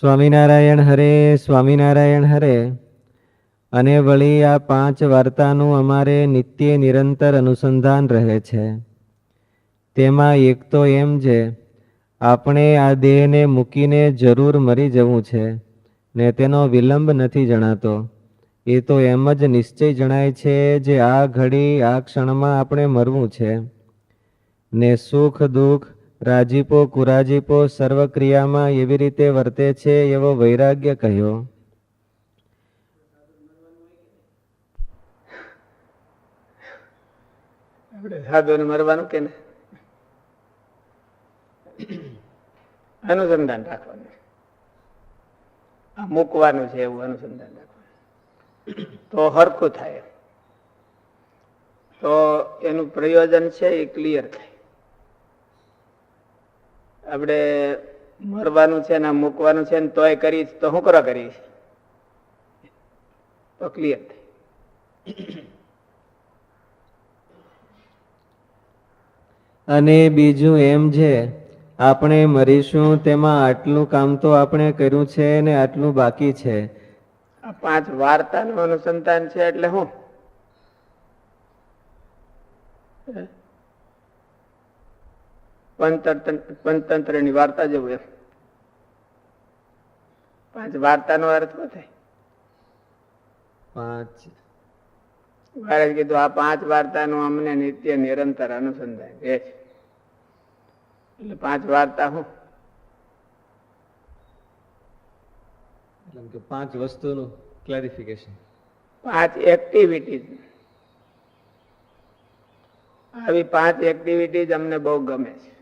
સ્વામિનારાયણ હરે સ્વામિનારાયણ હરે. અને વળી આ પાંચ વાર્તાનું અમારે નિત્ય નિરંતર અનુસંધાન રહે છે. તેમાં એક તો એમ છે, આપણે આ દેહને મૂકીને જરૂર મરી જવું છે, ને તેનો વિલંબ નથી જણાતો. એ તો એમ જ નિશ્ચય જણાય છે જે આ ઘડી, આ ક્ષણમાં આપણે મરવું છે. ને સુખ દુઃખ રાજીપો કુરાજીપો સર્વક્રિયામાં એવી રીતે વર્તે છે એવો વૈરાગ્ય કહ્યો. મરવાનું કે અનુસંધાન રાખવાનું. આ મૂકવાનું છે એવું અનુસંધાન રાખવાનું. તો હરખું થાય. તો એનું પ્રયોજન છે એ ક્લિયર થાય. આપણે મરવાનું છે ને મૂકવાનું છે ને તોય કરીશ તો હું કરો કરીશ? તો ક્લિયર થઈ અને બીજું એમ છે આપણે મરીશું તેમાં આટલું કામ તો આપણે કર્યું છે ને આટલું બાકી છે. આ પાંચ વાર્તાનું અનુસંધાન છે એટલે પંચતંત્ર પંચતંત્રની વાર્તા જેવું એમ. પાંચ વાર્તાનો અર્થ શું થાય? પાંચ. મહારાજ કીધું આ પાંચ વાર્તાનું અમને નિત્ય નિરંતર અનુસંધાન. છે એટલે પાંચ વાર્તા હું કે પાંચ વસ્તુનું ક્લેરિફિકેશન પાંચ એક્ટિવિટીઝ આવી પાંચ એક્ટિવિટીઝ અમને બહુ ગમે છે.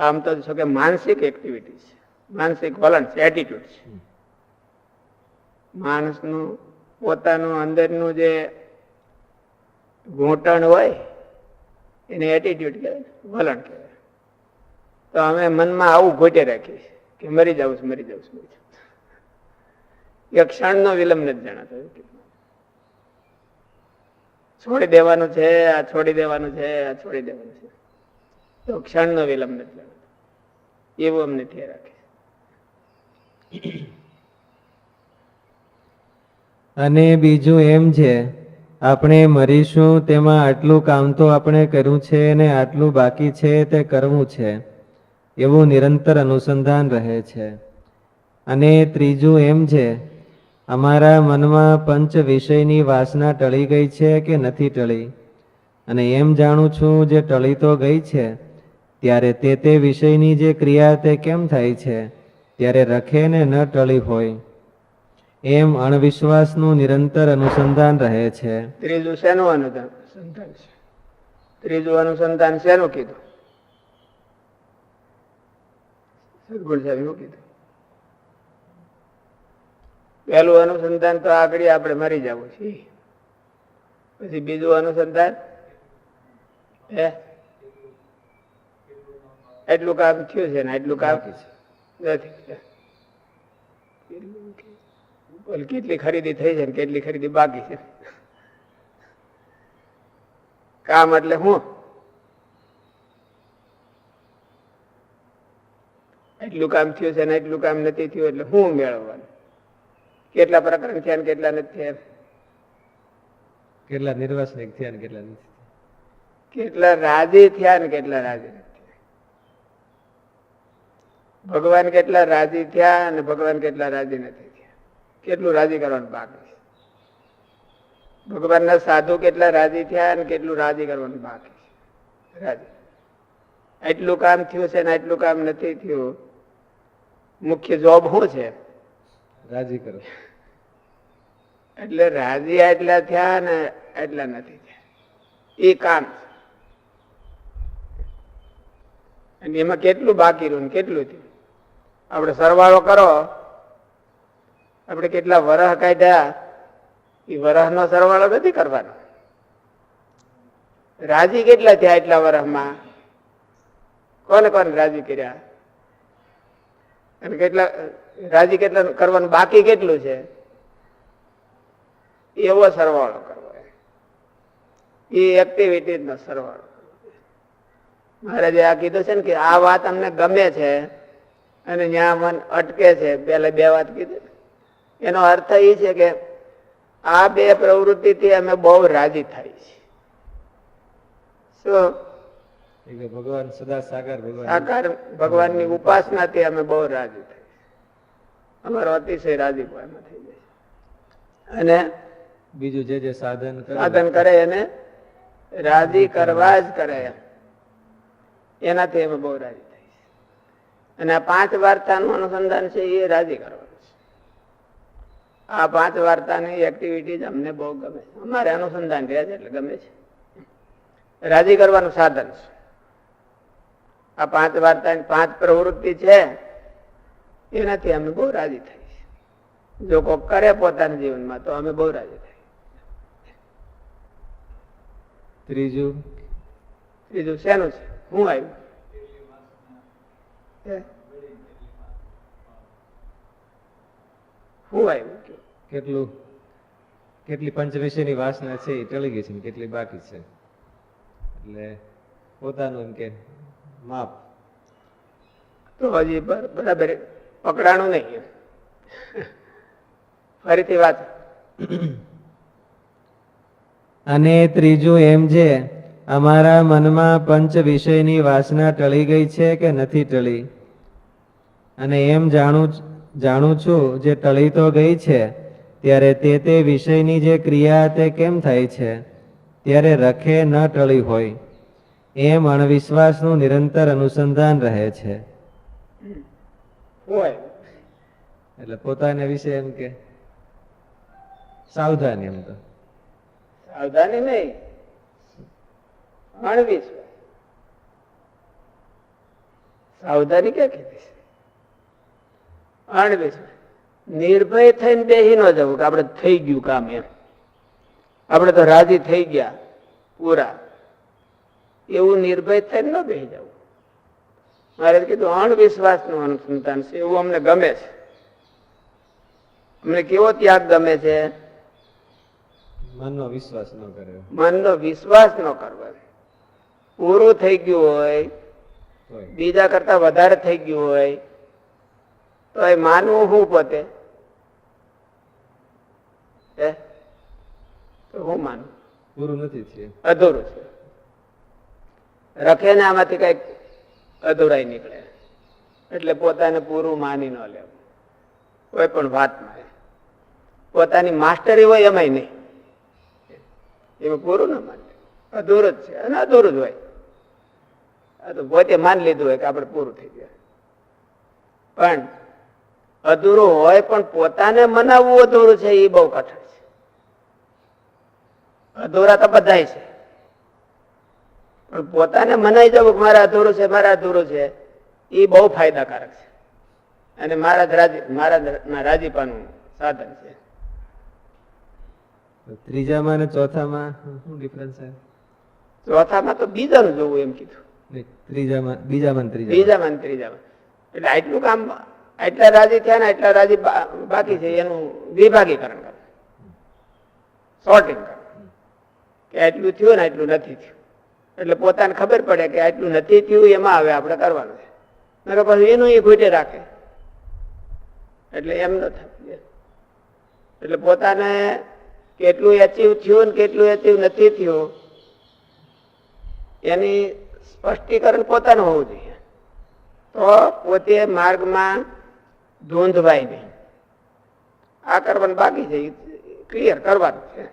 આમ તો છો કે માનસિક એક્ટિવિટી છે. માનસિક વલણ છે એટીટ્યુડ છે. માણસનું પોતાનું અંદરનું જે ઘૂંટણ હોય એને એટીટ્યુડ કહેવાય વલણ કહેવાય તો અમે મનમાં આવું ઘોટે રાખીએ કે મરી જાઉં છું મરી જાઉં છું મરી જાઉં. એક ક્ષણનો વિલંબ નથી જણાતો. છોડી દેવાનું છે આ છોડી દેવાનું છે આ છોડી દેવાનું છે. તો ક્ષણનો વિલંબ નથી એવું અમને થઈ રાખે અને બીજું એમ છે, આપણે મરીશું, તેમાં આટલું કામ તો આપણે કર્યું છે અને આટલું બાકી છે તે કરવું છે, એવું નિરંતર અનુસંધાન રહે છે. અને ત્રીજું એમ છે, અમારા મનમાં પંચ વિષયની વાસના ટળી ગઈ છે કે નથી ટળી? અને એમ જાણું છું, જે ટળી તો ગઈ છે ત્યારે તે તે વિષયની જે ક્રિયા તે કેમ થાય છે, ત્યારે રખે ને ન ટળી હોય, એમ અણવિશ્વાસનું નિરંતર અનુસંધાન રહે છે. ત્રીજું શેનું અનુસંધાન ત્રીજું અનુસંધાન શેનું કીધું. પહેલું અનુસંધાન તો આગળ આપણે મરી જવું છે. પછી બીજું અનુસંધાન? હે? એટલું કામ થયું છે ને એટલું કામ નથી કેટલી ખરીદી થઈ છે ને કેટલી ખરીદી બાકી છે. કામ એટલે હું? એટલું કામ થયું છે ને એટલું કામ નથી થયું એટલે હું મેળવવાનું? કેટલા પ્રકરણ થયા ને કેટલા નથી થયા? કેટલા નિર્વાસનિક થયા ને કેટલા નથી કેટલા રાજી થયા ને કેટલા રાજી. ભગવાન કેટલા રાજી થયા અને ભગવાન કેટલા રાજી નથી થયા? કેટલું રાજી કરવાનું બાકી ભગવાનના સાધુ કેટલા રાજી થયા અને કેટલું રાજી કરવાનું બાકી છે રાજી. એટલું કામ થયું છે ને એટલું કામ નથી થયું. મુખ્ય જોબ શું છે? રાજી કરો. એટલે રાજી એટલા થયા ને એટલા નથી થયા. એ કામ. અને એમાં કેટલું બાકી રહ્યું ને કેટલું થયું? આપણે સરવાળો કરો. આપણે કેટલા વરહ કાઢ્યા? એ વરહનો સરવાળો નથી કરવાનો. રાજી કેટલા થયા એટલા વરહમાં? કોને કોને રાજી કર્યા? અને કેટલા, રાજી કેટલા કરવાનું બાકી કેટલું છે? એવો સરવાળો કરવો એ એક્ટિવિટીનો સરવાળો મહારાજે આ કીધું છે ને કે આ વાત અમને ગમે છે. અને ત્યાં મન અટકે છે. પેલા બે વાત કીધી. એનો અર્થ એ છે કે આ બે પ્રવૃત્તિથી અમે બહુ રાજી થાય છે. શું? ભગવાન સદા સાકાર ભગવાન. સાકાર ભગવાનની ઉપાસનાથી અમે બહુ રાજી થઈ અમારો અતિશય રાજીપો એમાં થઈ જાય અને બીજું જે જે સાધન સાધન કરે એને રાજી કરવા જ કરે. એનાથી અમે બહુ રાજી. અને આ પાંચ વાર્તાનું અનુસંધાન છે એ રાજી કરવાનું છે. આ પાંચ વાર્તાની એક્ટિવિટી અમને બહુ ગમે છે. અમારે અનુસંધાન રહ્યા છે એટલે ગમે છે. રાજી કરવાનું સાધન છે. આ પાંચ વાર્તાની પાંચ પ્રવૃત્તિ છે એનાથી અમે બહુ રાજી થઈ છે જો કોઈ કરે પોતાના જીવનમાં તો અમે બહુ રાજી થઈ ત્રીજું? ત્રીજું શેનું છે? હું આવ્યું? શું આવ્યું? કેટલું? કેટલી પંચવિષયની વાસના છે એ ટળી ગઈ છે ને કેટલી બાકી છે? એટલે પોતાનું એમ કે માપ. તો હજી બર- બરાબર. પકડાણું નહીં ફરીથી વાત. અને ત્રીજું એમ છે અમારા મનમાં પંચ વિષયની વાસના ટળી ગઈ છે કે નથી ટળી? અને એમ જાણું જાણું છું જે ટળી તો ગઈ છે ત્યારે તે તે વિષયની જે ક્રિયા તે કેમ થાય છે? ત્યારે રખે ન ટળી હોય. એમ અણવિશ્વાસનું નિરંતર અનુસંધાન રહે છે. એટલે પોતાના વિશે એમ કે સાવધાની એમ તો. સાવધાની નહીં. અણવિશ્વાસ સાવધાની ક્યાં કીધી છે? અણવિશ્વાસ નિર્ભય થઈને બેસી ન જવું કે આપણે થઈ ગયું કામ એમ. આપણે તો રાજી થઈ ગયા પૂરા. એવું નિર્ભય થઈને ન બેસી જવું. મારે કીધું અણવિશ્વાસનું અનુસંધાન છે એવું અમને ગમે છે. અમને કેવો ત્યાગ ગમે છે? મનનો વિશ્વાસ ન કરે. મનનો વિશ્વાસ ન કરવો. પૂરું થઈ ગયું હોય બીજા કરતા વધારે થઈ ગયું હોય તો એ માનવું હું પોતે? હે? માનું? પૂરું નથી અધૂરું છે. રખે ને આમાંથી કંઈક અધૂરાઈ નીકળે. એટલે પોતાને પૂરું માની ન લેવું. કોઈ પણ વાતમાં પોતાની માસ્ટરી હોય એમાંય નહીં. એમાં પૂરું ન માને. અધૂરું જ છે અને અધૂરું જ હોય. તો પોતે માની લીધું હોય કે આપણે પૂરું થઈ ગયા. પણ અધૂરું હોય પણ પોતાને મનાવવું અધૂરું છે એ બહુ કઠણ છે. અધૂરા તો બધા છે. પણ પોતાને મનાઈ જવું કે મારા અધૂરું છે મારા અધૂરું છે એ બહુ ફાયદાકારક છે. અને મારા રાજી મારા રાજીપાનું સાધન છે. ત્રીજામાં અને ચોથામાં શું ડિફરન્સ છે? ચોથામાં તો બીજાનું જોવું એમ કીધું. ત્રીજામાં બીજામાં ને ત્રીજામાં બીજામાં ત્રીજામાં એટલે આટલું કામ આટલા રાજી થયા ને આટલા રાજી બાકી છે, એનું વિભાગીકરણ કરે. સોર્ટિંગ કરે. કે આટલું થયું ને આટલું નથી થયું. એટલે પોતાને ખબર પડે કે આટલું નથી થયું, એમાં હવે આપણે કરવાનું છે. નકર પછી એનું એ ખૂટે રાખે. એટલે એમ ન થાય. એટલે પોતાને કેટલું એચીવ થયું ને કેટલું એચીવ નથી થયું, એની સ્પષ્ટીકરણ પોતાનું હોવું જોઈએ. તો પોતે માર્ગમાં ધૂંધવાય નહીં. આ કરવાનું બાકી છે ક્લિયર કરવાનું છે.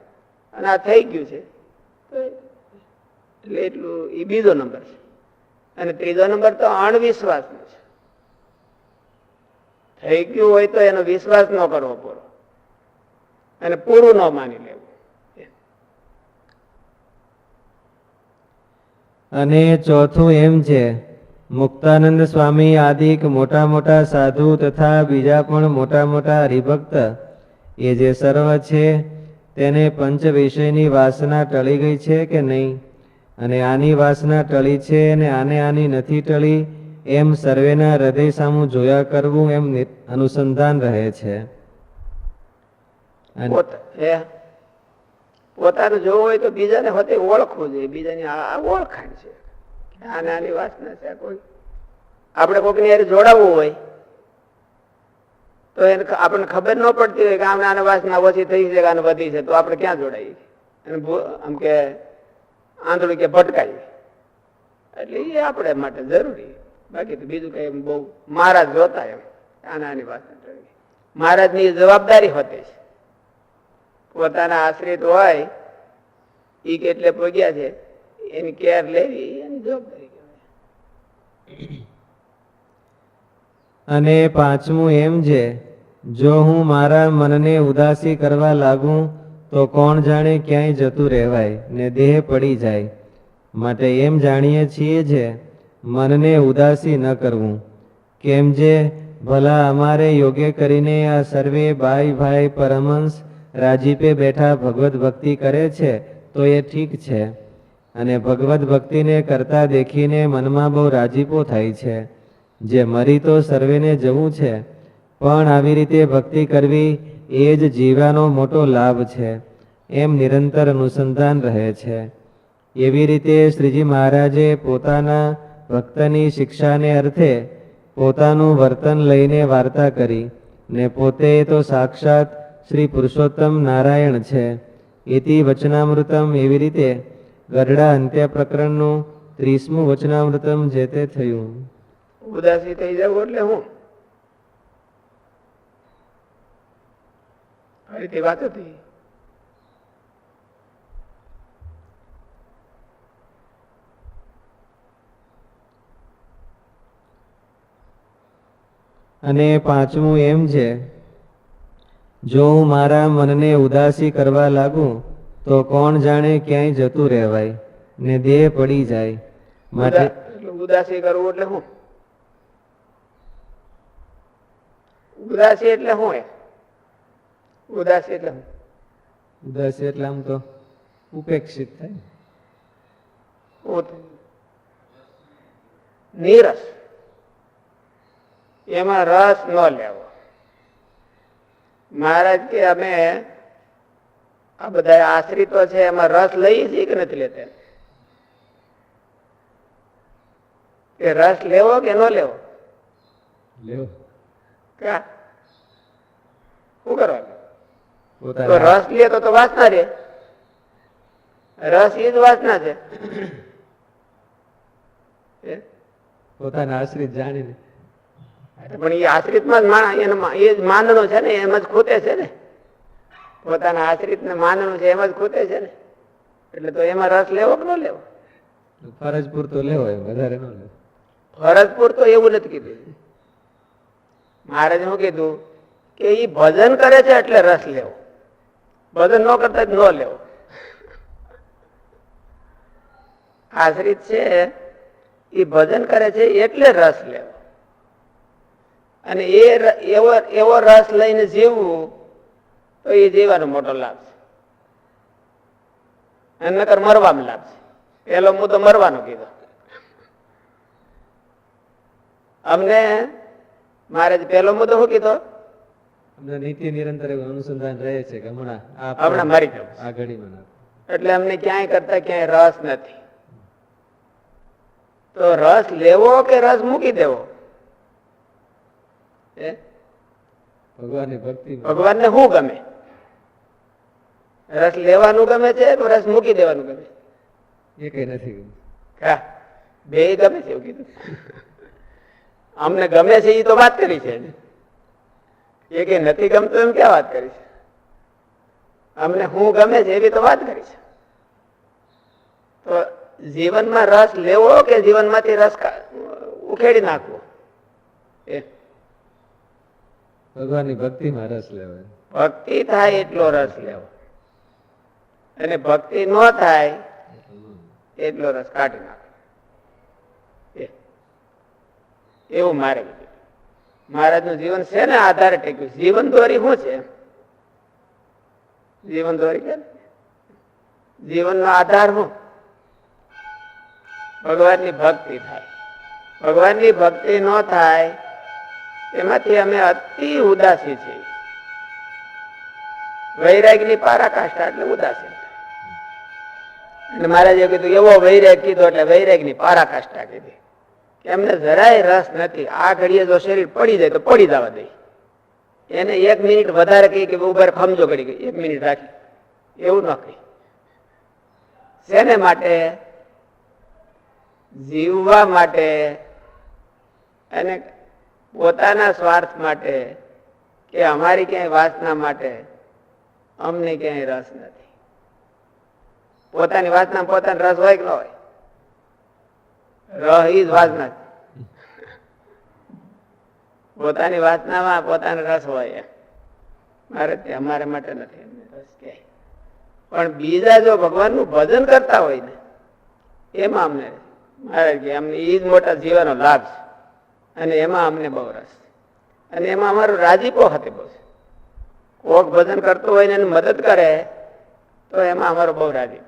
અને આ થઈ ગયું છે. એટલે એટલું એ બીજો નંબર છે. અને ત્રીજો નંબર તો અણવિશ્વાસનો છે. થઈ ગયું હોય તો એનો વિશ્વાસ ન કરવો પૂરો અને પૂરું ન માની લેવું. અને ચોથું એમ છે, મુક્તાનંદ સ્વામી આદિક મોટા મોટા સાધુ તથા બીજા પણ મોટા મોટા હરિભક્ત, એ જે સર્વ છે, તેને પંચ વિષયની વાસના ટળી ગઈ છે કે નહીં? અને આની વાસના ટળી છે અને આને આની નથી ટળી, એમ સર્વેના હૃદય સામું જોયા કરવું એમ અનુસંધાન રહે છે. પોતાનું જોવું હોય તો બીજાને હોતે ઓળખવું જોઈએ. બીજાની આ આ ઓળખાણ છે. આ આની વાસના છે. કોઈ આપણે કોઈકને હારે જોડાવવું હોય, તો એને આપણને ખબર ન પડતી હોય કે આમ નાના વાસના ઓછી થઈ છે કે આને વધી છે, તો આપણે ક્યાં જોડાઈએ? અને આમ કે આંધળું કે ભટકાઈએ. એટલે એ આપણે માટે જરૂરી. બાકી તો બીજું કઈ બહુ મહારાજ જોતા એમ આના આની વાત મહારાજની જવાબદારી હોતી છે પોતાના આશ્રિત હોય એ કેટલે પગ્યા છે, એની કેર લેવી, એની જવાબદારી અને પાંચમું એમ છે, જો હું મારા મનને ઉદાસી કરવા લાગું, તો કોણ જાણે ક્યાંય જતું રહેવાય, ને દેહ પડી જાય. માટે એમ જાણીએ છીએ જે, મનને ઉદાસી ન કરવું. કેમ જે, ભલા અમારે યોગ્ય કરીને આ સર્વે ભાઈ ભાઈ પરમહંસ રાજીપે બેઠા ભગવત ભક્તિ કરે છે, તો એ ઠીક છે. અને ભગવત ભક્તિને કરતા દેખીને મનમાં બહુ રાજીપો થાય છે. જે મરી તો સર્વેને જવું છે, પણ આવી રીતે ભક્તિ કરવી એ જ જીવાનો મોટો લાભ છે. એમ નિરંતર અનુસંધાન રહે છે. એવી રીતે શ્રીજી મહારાજે પોતાના ભક્તની શિક્ષાને અર્થે પોતાનું વર્તન લઈને વાર્તા કરી. ને પોતે તો સાક્ષાત શ્રી પુરુષોત્તમ નારાયણ છે. ઇતિ વચનામૃતમ એવી રીતે ગરડા અંત્ય પ્રકરણનું ત્રીસમું વચનામૃતમ જે તે થયું. ઉદાસી થઈ જવું એટલે હું? તે વાત હતી. અને પાંચમું એમ છે જો હું મારા મનને ઉદાસી કરવા લાગું તો કોણ જાણે ક્યાંય જતું રહેવાય? ને દેહ પડી જાય. માટે ઉદા- ઉદાસી કરવું એટલે શું ઉદાસી એટલે શું ઉદાસી એટલે ઉદાસી એટલે આમ તો ઉપેક્ષિત થયું? નીરસ. એમાં રસ ન લેવો. મહારાજ કે અમે આ બધા આશ્રિતો છે એમાં રસ લઈએ છીએ કે નથી લેતા કે રસ લેવો કે ન લેવો? લેવો. કા શું કરવાનું? રસ લે તો તો વાસના રે. રસ એ જ વાસના છે. એ? પોતાના આશ્રિત જાણીને. પણ એ આશ્રિતમાં જ માણસ એ જ માનનું છે ને એમ જ ખૂટે છે ને. પોતાના આશ્રિત ને માનનું છે એમ જ ખૂટે છે ને. એટલે તો એમાં રસ લેવો કે ન લેવો? ફરજ પૂરતો લેવો એમ વધારે ન લેવો. ફરજ પૂરતો એવું નથી કીધું. મહારાજ શું કીધું? કે એ ભજન કરે છે એટલે રસ લેવો. ભજન ન કરતા જ ન લેવો. આશ્રિત છે એ ભજન કરે છે એટલે રસ લેવો. અને એ એવો એવો રસ લઈને જીવવું તો એ જીવવાનો મોટો લાભ છે. અને નકર મરવામાં લાભ છે. પેલો મુદ્દો મરવાનો કીધો. અમને મારે પેલો મુદ્દો શું કીધો? નિત્ય નિરંતર અનુસંધાન રહે છે કે હમણાં હમણાં મરી જવું. આ ઘડીમાં એટલે અમને ક્યાંય કરતા ક્યાંય રસ નથી. તો રસ લેવો કે રસ મૂકી દેવો? ભગવાનની ભક્તિ ભગવાનને શું ગમે? રસ લેવાનું ગમે છે કે રસ મૂકી દેવાનું ગમે? એ કઈ નથી. હા બે ગમે છે એવું કીધું. અમને ગમે છે એ તો વાત કરી છે. એ કઈ નથી ગમતું એમ ક્યાં વાત કરી છે અમને હું ગમે છે એવી તો વાત કરી છે તો જીવનમાં રસ લેવો કે જીવનમાંથી રસ ઉખેડી નાખવો? એ. ભગવાનની ભક્તિમાં રસ લેવાય. ભક્તિ થાય એટલો રસ લેવો. અને ભક્તિ ન થાય એટલો રસ કાઢી નાખે. એવું મારે મહારાજનું જીવન છે ને આધારે ટેક્યું. જીવન દોરી શું છે? જીવન દોરી કે જીવન નો આધાર શું? ભગવાનની ભક્તિ થાય. ભગવાનની ભક્તિ ન થાય એમાંથી અમે અતિ ઉદાસી છીએ. વૈરાગની પારાકાષ્ઠા એટલે ઉદાસી. અને મહારાજે કીધું, એવો વૈરાગ કીધો એટલે વૈરાગની પારાકાષ્ઠા કીધી. એમને જરાય રસ નથી. આ ઘડીએ જો શરીર પડી જાય તો પડી જવા દે. એને એક મિનિટ વધારે કહી કે ઉભર ખમજો ઘડી ગઈ એક મિનિટ રાખી. એવું ન કહી. શેને માટે? જીવવા માટે. અને પોતાના સ્વાર્થ માટે કે અમારી ક્યાંય વાસના માટે અમને ક્યાંય રસ નથી. પોતાની વાસના પોતાનો રસ હોય કે ન હોય? રહ ઈ જ વાસના પોતાની વાસનામાં પોતાનો રસ હોય. મારે અમારા માટે નથી રસ ક્યાંય. પણ બીજા જો ભગવાનનું ભજન કરતા હોય ને, એમાં અમને મારે કે અમને એ જ મોટા જીવાનો લાભ છે. અને એમાં અમને બહુ રસ. અને એમાં અમારો રાજીપો હતી બહુ કોક ભજન કરતો હોય ને એની મદદ કરે, તો એમાં અમારો બહુ રાજીપો